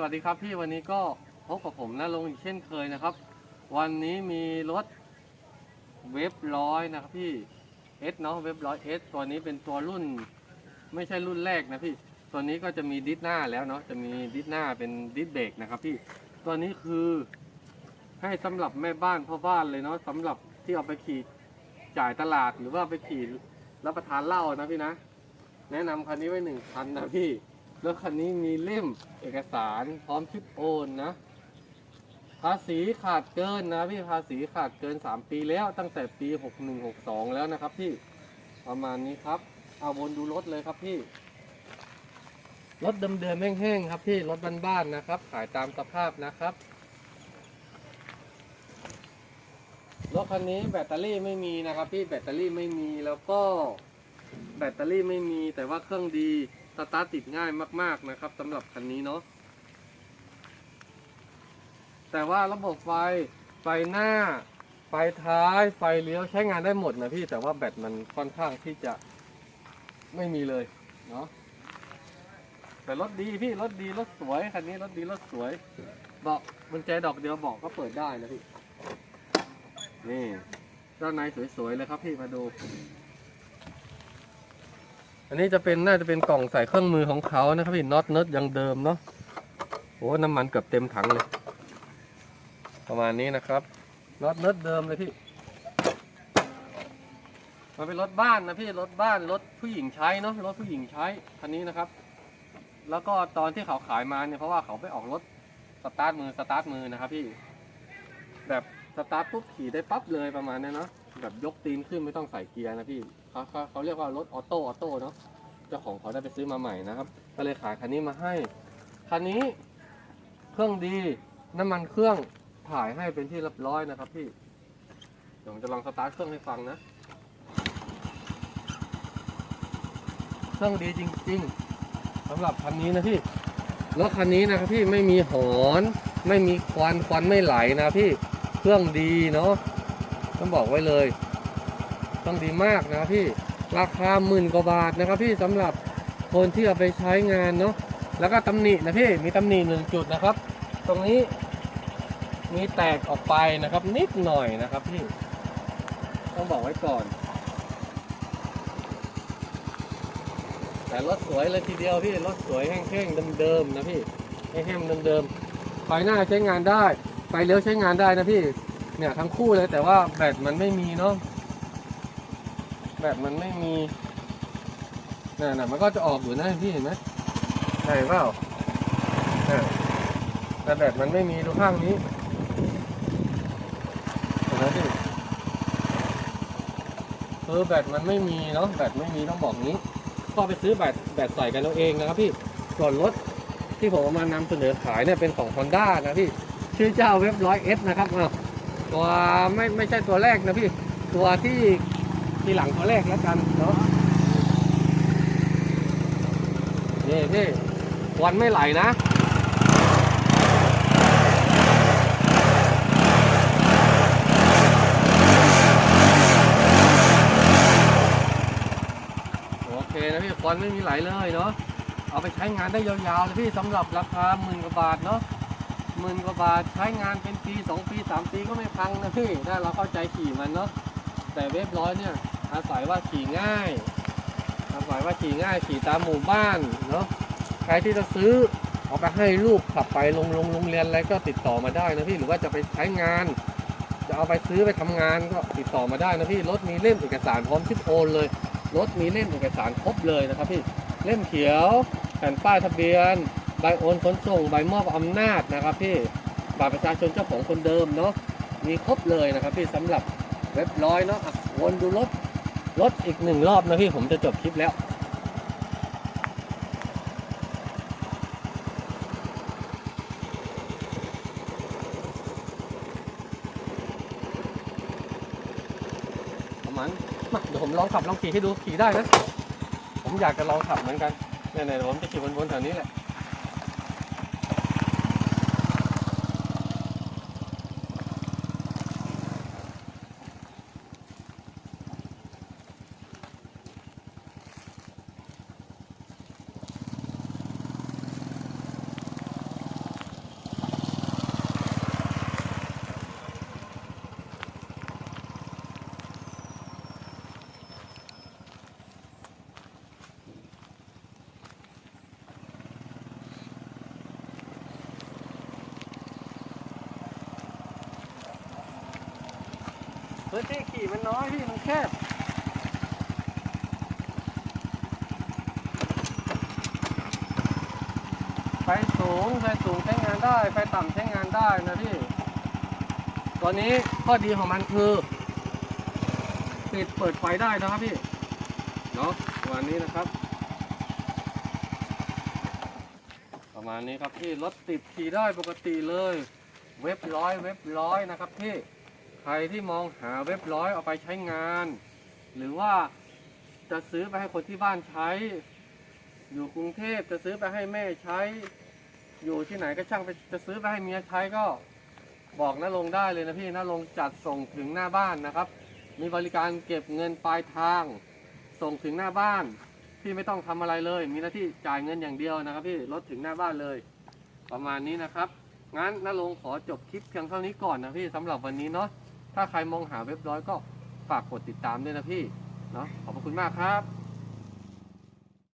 สวัสดีครับพี่วันนี้ก็พบกับผมนะลงอีกเช่นเคยนะครับ วันนี้มีรถเว็บร้อยนะครับพี่เอสเนาะเว็บร้อยเอสตัวนี้เป็นตัวรุ่น ไม่ใช่รุ่นแรกนะพี่ ตัวนี้ก็จะมีดิสหน้าแล้วเนาะจะมีดิสหน้าเป็นดิสเบรกนะครับพี่ตัวนี้คือให้สำหรับแม่บ้านพ่อบ้านเลยเนาะสำหรับที่เอาไปขี่จ่ายตลาดหรือว่าไปขี่รับประทานเหล้านะพี่นะ แนะนำคันนี้ไว้หนึ่งคันนะพี่ รถคันนี้มีเล่มเอกสารพร้อมชิปโอนนะ ภาษีขาดเกินนะพี่ภาษีขาดเกิน 3 ปีแล้วตั้งแต่ปี 6162 แล้วนะครับพี่ประมาณนี้ครับ เอาวนดูรถเลยครับพี่ รถเดิมๆแห้งๆครับพี่รถบ้านๆนะครับ ขายตามสภาพนะครับรถคันนี้แบตเตอรี่ไม่มีนะครับพี่แบตเตอรี่ไม่มีแล้วก็แบตเตอรี่ไม่มีแต่ว่าเครื่องดี สตาร์ทติดง่ายมาก ๆนะครับสำหรับคันนี้เนาะแต่ว่าระบบไฟไฟหน้า ไฟท้ายไฟเลี้ยวใช้งานได้หมดนะพี่แต่ว่าแบตมันค่อนข้างที่จะไม่มีเลยเนาะแต่รถดีพี่รถดีรถสวยคันนี้รถดีรถสวยเบาะกุญแจดอกเดียวเบาะก็เปิดได้นะพี่นี่ด้านในสวยๆเลยครับพี่มาดู อันนี้จะเป็นน่าจะเป็นกล่องใส่เครื่องมือของเขานะครับพี่น็อตเนิร์ดยังเดิมเนาะโอ้น้ำมันเกือบเต็มถังเลย ประมาณนี้นะครับน็อตเนิร์ดเดิมเลยพี่มันเป็นรถบ้านนะพี่รถบ้านรถผู้หญิงใช้เนาะรถผู้หญิงใช้คันนี้นะครับ แล้วก็ตอนที่เขาขายมาเนี่ยเพราะว่าเขาไปออกรถสตาร์ทมือสตาร์ทมือนะครับพี่แบบสตาร์ทปุ๊บขี่ได้ปั๊บเลยประมาณนี้เนาะ แบบยกตีนขึ้นไม่ต้องใส่เกียร์นะพี่เขาเขาเขาเรียกว่ารถออโต้ออโต้เนาะเจ้าของเขาได้ไปซื้อมาใหม่นะครับ ก็เลยขายคันนี้มาให้คันนี้เครื่องดีน้ำมันเครื่องถ่ายให้เป็นที่เรียบร้อยนะครับพี่เดี๋ยวผมจะลองสตาร์ทเครื่องให้ฟังนะ เครื่องดีจริง ๆสำหรับคันนี้นะพี่รถคันนี้นะครับพี่ไม่มีหอน ไม่มีควันควันไม่ไหลนะพี่เครื่องดีเนาะ ต้องบอกไว้เลย ต้องดีมากนะพี่ราคาหมื่นกว่าบาทนะครับพี่สำหรับคนที่เอาไปใช้งานเนาะแล้วก็ตำหนินะพี่มีตำหนิหนึ่งจุดนะครับ ตรงนี้มีแตกออกไปนะครับ นิดหน่อยนะครับพี่ ต้องบอกไว้ก่อน แต่รถสวยเลยทีเดียวพี่รถสวยแห้งๆเดิมๆนะพี่แห้งๆเดิมๆไฟหน้าใช้งานได้ไฟเลี้ยวใช้งานได้นะพี่ เนี่ยทั้งคู่เลยแต่ว่าแบตมันไม่มีเนาะแบบมันไม่มีน่ะน่ะมันก็จะออกอยู่นะพี่เห็นไหมใช่เปล่าน่ะแต่แบบมันไม่มีดูข้างนี้เห็นไหมพี่คือแบตมันไม่มีเนาะแบตไม่มีต้องบอกงี้ก็ไปซื้อแบตแบตใส่กันเอาเองนะครับพี่ส่วนรถที่ผมมานำเสนอขายเนี่ยเป็นของ Honda นะพี่ ชื่อเจ้าเว็บร้อยเอสนะครับอ้า ตัวไม่ไม่ใช่ตัวแรกนะพี่ ตัวที่ที่หลังตัวแรกแล้วกันเนาะนี่พี่ควันไม่ไหลนะโอเคนะพี่ควันไม่มีไหลเลยเนาะ เอาไปใช้งานได้ยาวๆเลยพี่สำหรับราคาหมื่นกว่าบาทเนาะ หมื่นกว่าบาทใช้งานเป็นปีสองปีสามปีก็ไม่พังนะพี่ถ้าเราเข้าใจขี่มันเนาะแต่เว็บร้อยเนี่ยอาศัยว่าขี่ง่ายอาศัยว่าขี่ง่ายขี่ตามหมู่บ้านเนาะใครที่จะซื้อเอาไปให้ลูกขับไปลงลงโรงเรียนอะไรก็ติดต่อมาได้นะพี่หรือว่าจะไปใช้งาน จะเอาไปซื้อไปทำงานก็ติดต่อมาได้นะพี่รถมีเล่มเอกสารพร้อมชิปโอนเลยรถมีเล่มเอกสารครบเลยนะครับพี่เล่มเขียวแผ่นป้ายทะเบียน ใบโอนขนส่งใบมอบอำนาจนะครับพี่บัตรประชาชนเจ้าของคนเดิมเนาะมีครบเลยนะครับพี่สำหรับเว็บร้อยเนาะวนดูรถรถอีกหนึ่งรอบนะพี่ผมจะจบคลิปแล้วประมาณมาเดี๋ยวผมลองขับลองขี่ให้ดูขี่ได้นะผมอยากจะลองขับเหมือนกันเนี่ยๆผมจะขี่วนๆแถวนี้แหละ พื้นที่ขี่มันน้อยพี่มันแคบไฟสูงไฟสูงใช้งานได้ไฟต่ำใช้งานได้นะพี่ตัวนี้ข้อดีของมันคือปิดเปิดไฟได้นะครับพี่เนาะวันนี้นะครับ ประมาณนี้ครับพี่รถติดขี่ได้ปกติเลย เว็บร้อยเว็บร้อยนะครับพี่ รที่มองหาเว็บร้อยเอาไปใช้งาน หรือว่าจะซื้อไปให้คนที่บ้านใช้ อยู่กรุงเทพจะซื้อไปให้แม่ใช้ อยู่ที่ไหนก็ช่างไปจะซื้อไปให้เมียใช้ก็บอกน้าลงได้เลยนะพี่น้าลงจัดส่งถึงหน้าบ้านนะครับ มีบริการเก็บเงินปลายทาง ส่งถึงหน้าบ้านพี่ไม่ต้องทำอะไรเลย มีหน้าที่จ่ายเงินอย่างเดียวนะครับ พี่รถถึงหน้าบ้านเลย ประมาณนี้นะครับงั้นน้าลงขอจบคลิปเพียงเท่านี้ก่อนนะพี่สำหรับวันนี้เนาะ ถ้าใครมองหาเว็บร้อยก็ฝากกดติดตามด้วยนะพี่เนาะขอบพระคุณมากครับ